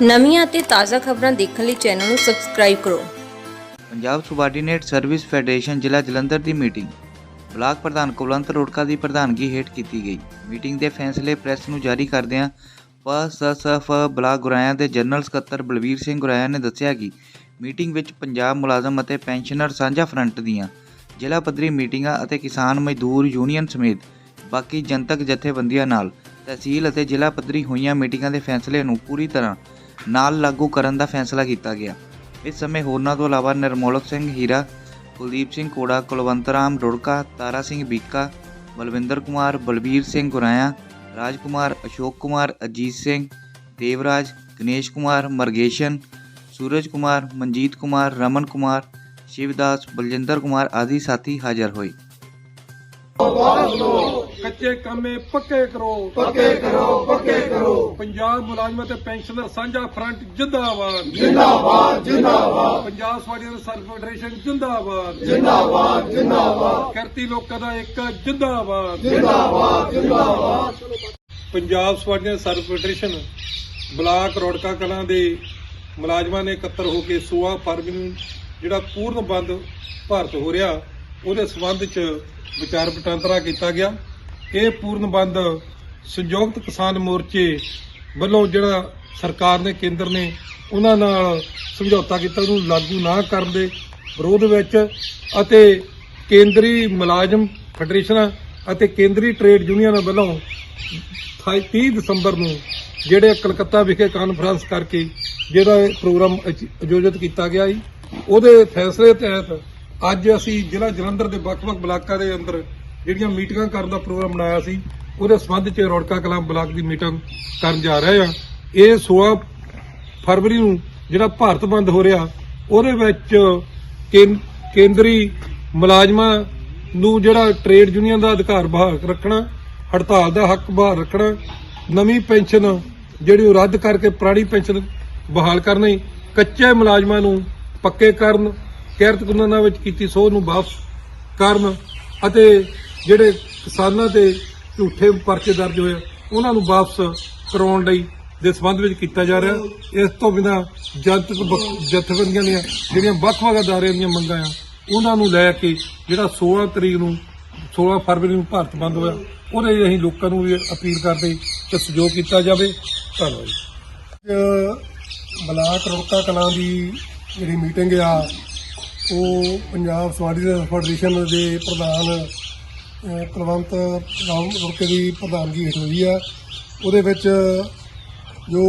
ਨਵੀਆਂ ਅਤੇ ਤਾਜ਼ਾ ਖਬਰਾਂ ਦੇਖਣ ਲਈ ਚੈਨਲ ਨੂੰ ਸਬਸਕ੍ਰਾਈਬ ਕਰੋ। ਪੰਜਾਬ ਸੁਬਾਰਡੀਨੇਟ ਸਰਵਿਸ ਫੈਡਰੇਸ਼ਨ ਜ਼ਿਲ੍ਹਾ ਜਲੰਧਰ ਦੀ ਮੀਟਿੰਗ। ਬਲਾਕ ਪ੍ਰਧਾਨ ਕੁਲਵੰਤ ਰੋੜਕਾ ਦੀ ਪ੍ਰਧਾਨਗੀ ਹੇਠ ਕੀਤੀ ਗਈ। ਮੀਟਿੰਗ ਦੇ ਫੈਸਲੇ ਪ੍ਰੈਸ ਨੂੰ ਜਾਰੀ ਕਰਦਿਆਂ ਪਸਸਫ ਬਲਾਕ ਗੁਰਾਇਆ ਦੇ ਜਨਰਲ ਸਕੱਤਰ ਬਲਵੀਰ ਸਿੰਘ ਗੁਰਾਇਆ ਨੇ ਦੱਸਿਆ ਕਿ ਮੀਟਿੰਗ ਵਿੱਚ ਪੰਜਾਬ ਮੁਲਾਜ਼ਮ ਅਤੇ ਪੈਨਸ਼ਨਰ ਸਾਂਝਾ ਫਰੰਟ ਦੀਆਂ ਜ਼ਿਲ੍ਹਾ ਪੱਧਰੀ ਮੀਟਿੰਗਾਂ ਅਤੇ ਕਿਸਾਨ ਮਜ਼ਦੂਰ ਯੂਨੀਅਨ ਸਮੇਤ ਬਾਕੀ ਜਨਤਕ ਜਥੇਬੰਦੀਆਂ ਨਾਲ ਤਹਿਸੀਲ ਅਤੇ ਜ਼ਿਲ੍ਹਾ ਪੱਧਰੀ ਹੋਈਆਂ ਮੀਟਿੰਗਾਂ ਦੇ ਫੈਸਲੇ ਨੂੰ ਪੂਰੀ ਤਰ੍ਹਾਂ ਨਾਲ ਲਾਗੂ ਕਰਨ ਦਾ ਫੈਸਲਾ ਕੀਤਾ ਗਿਆ। ਇਸ ਸਮੇਂ ਹੋਰਨਾਂ ਤੋਂ ਇਲਾਵਾ ਨਿਰਮੋਲਕ ਸਿੰਘ ਹੀਰਾ, ਕੁਲਦੀਪ ਸਿੰਘ ਕੋੜਾ, ਕੁਲਵੰਤ ਰਾਮ ਰੁੜਕਾ, ਤਾਰਾ ਸਿੰਘ ਬੀਕਾ, ਬਲਵਿੰਦਰ ਕੁਮਾਰ, ਬਲਬੀਰ ਸਿੰਘ ਗੁਰਾਇਆ ਰਾਜ ਕੁਮਾਰ ਅਸ਼ੋਕ ਕੁਮਾਰ, ਅਜੀਤ ਸਿੰਘ, ਦੇਵਰਾਜ, ਗਣੇਸ਼ ਕੁਮਾਰ, ਮਰਗੇਸ਼ਨ, ਸੂਰਜ ਕੁਮਾਰ, ਮਨਜੀਤ ਕੁਮਾਰ, ਰਮਨ ਕੁਮਾਰ, ਸ਼ਿਵਦਾਸ, ਬਲਜਿੰਦਰ ਕੁਮਾਰ ਆਦਿ ਸਾਥੀ ਹਾਜ਼ਰ ਹੋਏ। ਕੱਚੇ ਕੰਮੇ ਪੱਕੇ ਕਰੋ। ਪੱਕੇ ਕਰੋ ਪੱਕੇ ਕਰੋ। ਪੰਜਾਬ ਮੁਲਾਜ਼ਮ ਤੇ ਪੈਨਸ਼ਨਰ ਸਾਂਝਾ ਫਰੰਟ ਜਿੰਦਾਬਾਦ। ਜਿੰਦਾਬਾਦ ਜਿੰਦਾਬਾਦ। ਪੰਜਾਬ ਸਵਾਡੀਅਨ ਸਰਵ ਫੈਡਰੇਸ਼ਨ ਜਿੰਦਾਬਾਦ। ਜਿੰਦਾਬਾਦ ਜਿੰਦਾਬਾਦ। ਕਿਰਤੀ ਲੋਕਾਂ ਦਾ ਇੱਕ ਜਿੰਦਾਬਾਦ। ਜਿੰਦਾਬਾਦ ਜਿੰਦਾਬਾਦ। Punjab subordinate service federation block Rorka Kalan ਦੇ ਮੁਲਾਜ਼ਮਾਂ ਨੇ ਇਕੱਤਰ ਹੋ ਕੇ 16 ਫਰਵਰੀ ਨੂੰ ਜਿਹੜਾ ਪੂਰਨ ਬੰਦ ਭਾਰਤ ਹੋ ਰਿਹਾ ਉਹਦੇ ਸਬੰਧ ਚ ਵਿਚਾਰ ਵਟਾਂਦਰਾ ਕੀਤਾ ਗਿਆ। ਇਹ ਪੂਰਨਬੰਦ ਸੰਯੁਕਤ ਕਿਸਾਨ ਮੋਰਚੇ ਵੱਲੋਂ ਜਿਹੜਾ ਸਰਕਾਰ ਨੇ ਕੇਂਦਰ ਨੇ ਉਹਨਾਂ ਨਾਲ ਸਮਝੌਤਾ ਕੀਤਾ, ਉਹਨੂੰ ਲਾਗੂ ਨਾ ਕਰਨ ਦੇ ਵਿਰੋਧ ਵਿੱਚ ਅਤੇ ਕੇਂਦਰੀ ਮੁਲਾਜ਼ਮ ਫੈਡਰੇਸ਼ਨਾਂ ਅਤੇ ਕੇਂਦਰੀ ਟ੍ਰੇਡ ਯੂਨੀਅਨਾਂ ਵੱਲੋਂ 30 ਦਸੰਬਰ ਨੂੰ ਜਿਹੜੇ ਕਲਕੱਤਾ ਵਿਖੇ ਕਾਨਫਰੰਸ ਕਰਕੇ ਜਿਹੜਾ ਪ੍ਰੋਗਰਾਮ ਅਜ- ਆਯੋਜਿਤ ਕੀਤਾ ਗਿਆ ਸੀ, ਉਹਦੇ ਫੈਸਲੇ ਤਹਿਤ ਅੱਜ ਅਸੀਂ ਜ਼ਿਲ੍ਹਾ ਜਲੰਧਰ ਦੇ ਵੱਖ-ਵੱਖ ਬਲਾਕਾਂ ਦੇ ਅੰਦਰ ਜਿਹੜੀਆਂ ਮੀਟਿੰਗਾਂ ਕਰਨ ਦਾ ਪ੍ਰੋਗਰਾਮ ਬਣਾਇਆ ਸੀ, ਉਹਦੇ ਸੰਬੰਧ 'ਚ ਰੋੜਕਾ ਕਲਾਂ ਬਲਾਕ ਦੀ ਮੀਟਿੰਗ ਕਰਨ ਜਾ ਰਹੇ ਆ ਇਹ 16 ਫਰਵਰੀ ਨੂੰ ਜਿਹੜਾ ਭਾਰਤ ਬੰਦ ਹੋ ਰਿਹਾ, ਉਹਦੇ ਵਿੱਚ ਕੇਂ- ਕੇਂਦਰੀ ਮੁਲਾਜ਼ਮਾਂ ਨੂੰ ਜਿਹੜਾ ਟ੍ਰੇਡ ਯੂਨੀਅਨ ਦਾ ਅਧਿਕਾਰ ਬਹਾਲ ਰੱਖਣਾ, ਹੜਤਾਲ ਦਾ ਹੱਕ ਬਹਾਲ ਰੱਖਣਾ, ਨਵੀਂ ਪੈਨਸ਼ਨ ਜਿਹੜੀ ਉਹ ਰੱਦ ਕਰਕੇ ਪੁਰਾਣੀ ਪੈਨਸ਼ਨ ਬਹਾਲ ਕਰਨੀ, ਕੱਚੇ ਮੁਲਾਜ਼ਮਾਂ ਨੂੰ ਪੱਕੇ ਕਰਨ, ਕਿਰਤ ਕਾਨੂੰਨਾਂ ਵਿੱਚ ਕੀਤੀ ਸੋਧ ਨੂੰ ਵਾਪਸ ਕਰਨ ਅਤੇ ਜਿਹੜੇ ਕਿਸਾਨਾਂ ਤੇ ਝੂਠੇ ਪਰਚੇ ਦਰਜ ਹੋਏ ਉਹਨਾਂ ਨੂੰ ਵਾਪਸ ਕਰਾਉਣ ਲਈ ਦੇ ਸੰਬੰਧ ਵਿੱਚ ਕੀਤਾ ਜਾ ਰਿਹਾ। ਇਸ ਤੋਂ ਬਿਨਾਂ ਜਨਤਕ ਜਥੇਬੰਦੀਆਂ ਦੀਆਂ ਜਿਹੜੀਆਂ ਵੱਖ-ਵੱਖ ਅਦਾਰਿਆਂ ਦੀਆਂ ਮੰਗਾਂ ਆ, ਉਹਨਾਂ ਨੂੰ ਲੈ ਕੇ ਜਿਹੜਾ 16 ਤਰੀਕ ਨੂੰ 16 ਫਰਵਰੀ ਨੂੰ ਭਾਰਤ ਬੰਦ ਹੋਇਆ, ਉਹਦੇ ਲਈ ਅਸੀਂ ਲੋਕਾਂ ਨੂੰ ਵੀ ਅਪੀਲ ਕਰਦੇ ਕਿ ਸਹਿਯੋਗ ਕੀਤਾ ਜਾਵੇ। ਧੰਨਵਾਦ ਅੱਜ ਬਲਾਕ ਰੋਕਾ ਕਲਾਂ ਦੀ ਜਿਹੜੀ ਮੀਟਿੰਗ ਆ, ਉਹ ਪੰਜਾਬ ਸਵਾਡੀ ਫੈਡਰੇਸ਼ਨ ਦੇ ਪ੍ਰਧਾਨ ਕੁਲਵੰਤ ਰਾਮ ਰੋਕੇ ਦੀ ਪ੍ਰਧਾਨਗੀ ਹੇਠ ਹੋਈ ਆ। ਉਹਦੇ ਵਿੱਚ ਜੋ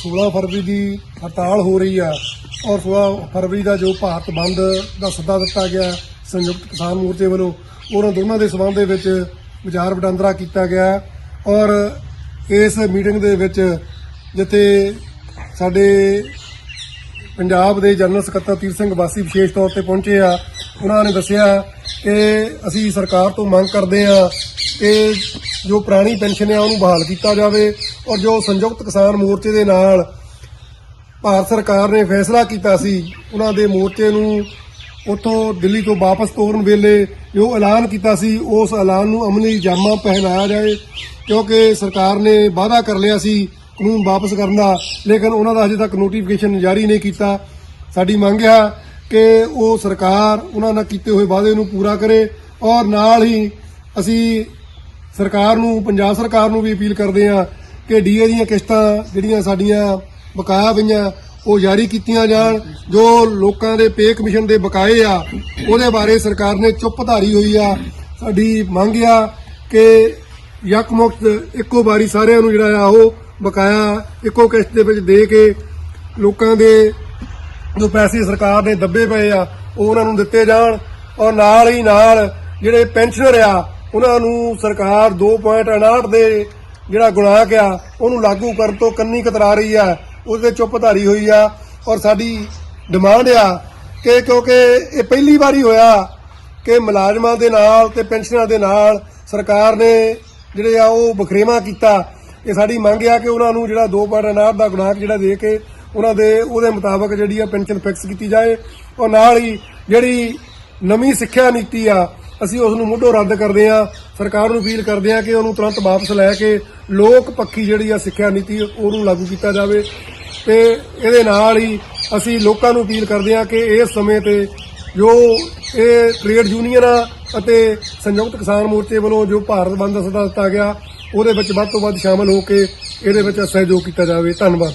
16 ਫਰਵਰੀ ਦੀ ਹੜਤਾਲ ਹੋ ਰਹੀ ਆ ਔਰ 16 ਫਰਵਰੀ ਦਾ ਜੋ ਭਾਰਤ ਬੰਦ ਦਾ ਸੱਦਾ ਦਿੱਤਾ ਗਿਆ ਸੰਯੁਕਤ ਕਿਸਾਨ ਮੋਰਚੇ ਵੱਲੋਂ, ਉਹਨਾਂ ਦੋਨਾਂ ਦੇ ਸਬੰਧ ਦੇ ਵਿੱਚ ਵਿਚਾਰ ਵਟਾਂਦਰਾ ਕੀਤਾ ਗਿਆ ਔਰ ਇਸ ਮੀਟਿੰਗ ਦੇ ਵਿੱਚ ਜਿੱਥੇ ਸਾਡੇ ਪੰਜਾਬ ਦੇ ਜਨਰਲ ਸਕੱਤਰ ਤੀਰ ਸਿੰਘ ਵਾਸੀ ਵਿਸ਼ੇਸ਼ ਤੌਰ ਤੇ ਪਹੁੰਚੇ ਆ, ਉਹਨਾਂ ਨੇ ਦੱਸਿਆ ਕਿ ਅਸੀਂ ਸਰਕਾਰ ਤੋਂ ਮੰਗ ਕਰਦੇ ਆ ਕਿ ਜੋ ਪੁਰਾਣੀ ਪੈਨਸ਼ਨ ਆ, ਉਹਨੂੰ ਬਹਾਲ ਕੀਤਾ ਜਾਵੇ ਔਰ ਜੋ ਸੰਯੁਕਤ ਕਿਸਾਨ ਮੋਰਚੇ ਦੇ ਨਾਲ ਭਾਰਤ ਸਰਕਾਰ ਨੇ ਫੈਸਲਾ ਕੀਤਾ ਸੀ, ਉਹਨਾਂ ਦੇ ਮੋਰਚੇ ਨੂੰ ਉੱਥੋਂ ਦਿੱਲੀ ਤੋਂ ਵਾਪਸ ਤੋਰਨ ਵੇਲੇ ਜੋ ਐਲਾਨ ਕੀਤਾ ਸੀ, ਉਸ ਐਲਾਨ ਨੂੰ ਅਮਲੀ ਜਾਮਾ ਪਹਿਨਾਇਆ ਜਾਏ, ਕਿਉਂਕਿ ਸਰਕਾਰ ਨੇ ਵਾਅਦਾ ਕਰ ਲਿਆ ਸੀ ਕਾਨੂੰਨ ਵਾਪਸ ਕਰਨ ਦਾ, ਲੇਕਿਨ ਉਹਨਾਂ ਦਾ ਅਜੇ ਤੱਕ ਨੋਟੀਫਿਕੇਸ਼ਨ ਜਾਰੀ ਨਹੀਂ ਕੀਤਾ। ਸਾਡੀ ਮੰਗ ਹੈ ਕਿ ਉਹ ਸਰਕਾਰ ਉਹਨਾਂ ਨਾਲ ਕੀਤੇ ਹੋਏ ਵਾਅਦੇ ਨੂੰ ਪੂਰਾ ਕਰੇ ਔਰ ਨਾਲ ਹੀ ਅਸੀਂ ਸਰਕਾਰ ਨੂੰ, ਪੰਜਾਬ ਸਰਕਾਰ ਨੂੰ ਵੀ ਅਪੀਲ ਕਰਦੇ ਹਾਂ ਕਿ ਡੀਏ ਦੀਆਂ ਕਿਸ਼ਤਾਂ ਜਿਹੜੀਆਂ ਸਾਡੀਆਂ ਬਕਾਇਆ ਪਈਆਂ, ਉਹ ਜਾਰੀ ਕੀਤੀਆਂ ਜਾਣ। ਜੋ ਲੋਕਾਂ ਦੇ ਪੇ ਕਮਿਸ਼ਨ ਦੇ ਬਕਾਏ ਆ, ਉਹਦੇ ਬਾਰੇ ਸਰਕਾਰ ਨੇ ਚੁੱਪ ਧਾਰੀ ਹੋਈ ਆ। ਸਾਡੀ ਮੰਗ ਆ ਕਿ ਯਕ ਮੁਕਤ ਇੱਕੋ ਵਾਰੀ ਸਾਰਿਆਂ ਨੂੰ ਜਿਹੜਾ ਆ ਉਹ ਬਕਾਇਆ ਇੱਕੋ ਕਿਸ਼ਤ ਦੇ ਵਿੱਚ ਦੇ ਕੇ ਲੋਕਾਂ ਦੇ ਜੋ ਪੈਸੇ ਸਰਕਾਰ ਨੇ ਦੱਬੇ ਪਏ ਆ, ਉਹ ਉਹਨਾਂ ਨੂੰ ਦਿੱਤੇ ਜਾਣ। ਔਰ ਨਾਲ ਹੀ ਨਾਲ ਜਿਹੜੇ ਪੈਨਸ਼ਨਰ ਆ, ਉਹਨਾਂ ਨੂੰ ਸਰਕਾਰ 2.59 ਦੇ ਜਿਹੜਾ ਗੁਣਾਕ ਆ, ਉਹਨੂੰ ਲਾਗੂ ਕਰਨ ਤੋਂ ਕੰਨੀ ਕਤਰਾ ਰਹੀ ਆ। ਉਹਦੇ ਚੁੱਪ ਧਾਰੀ ਹੋਈ ਆ। ਔਰ ਸਾਡੀ ਡਿਮਾਂਡ ਆ ਕਿ ਕਿਉਂਕਿ ਇਹ ਪਹਿਲੀ ਵਾਰੀ ਹੋਇਆ ਕਿ ਮੁਲਾਜ਼ਮਾਂ ਦੇ ਨਾਲ ਤੇ ਪੈਨਸ਼ਨਰਾਂ ਦੇ ਨਾਲ ਸਰਕਾਰ ਨੇ ਜਿਹੜੇ ਆ, ਉਹ ਬਖਰੇਵਾ ਕੀਤਾ। ਇਹ ਸਾਡੀ ਮੰਗ ਆ ਕਿ ਉਹਨਾਂ ਨੂੰ ਜਿਹੜਾ 2.59 ਦਾ ਗੁਣਾਕ ਜਿਹੜਾ ਦੇ ਕੇ ਉਹਨਾਂ ਦੇ, ਉਹਦੇ ਮੁਤਾਬਕ ਜਿਹੜੀ ਆ ਪੈਨਸ਼ਨ ਫਿਕਸ ਕੀਤੀ ਜਾਏ। ਔਰ ਨਾਲ ਹੀ ਜਿਹੜੀ ਨਵੀਂ ਸਿੱਖਿਆ ਨੀਤੀ ਆ, ਅਸੀਂ ਉਸ ਨੂੰ ਮੁੱਢੋਂ ਰੱਦ ਕਰਦੇ ਆ ਸਰਕਾਰ ਨੂੰ ਅਪੀਲ ਕਰਦੇ ਆ ਕਿ ਉਹਨੂੰ ਤੁਰੰਤ ਵਾਪਸ ਲੈ ਕੇ ਲੋਕ ਪੱਖੀ ਜਿਹੜੀ ਆ ਸਿੱਖਿਆ ਨੀਤੀ, ਉਹਨੂੰ ਲਾਗੂ ਕੀਤਾ ਜਾਵੇ। ਤੇ ਇਹਦੇ ਨਾਲ ਹੀ ਅਸੀਂ ਲੋਕਾਂ ਨੂੰ ਅਪੀਲ ਕਰਦੇ ਹਾਂ ਕਿ ਇਸ ਸਮੇਂ ਤੇ ਜੋ ਇਹ ਟ੍ਰੇਡ ਯੂਨੀਅਨਾਂ ਅਤੇ ਸੰਯੁਕਤ ਕਿਸਾਨ ਮੋਰਚੇ ਵੱਲੋਂ ਜੋ ਭਾਰਤ ਬੰਦ ਦਾ ਸੱਦਾ ਦਿੱਤਾ ਗਿਆ, ਉਹਦੇ ਵਿੱਚ ਵੱਧ ਤੋਂ ਵੱਧ ਸ਼ਾਮਲ ਹੋ ਕੇ ਇਹਦੇ ਵਿੱਚ ਸਹਿਯੋਗ ਕੀਤਾ ਜਾਵੇ। ਧੰਨਵਾਦ।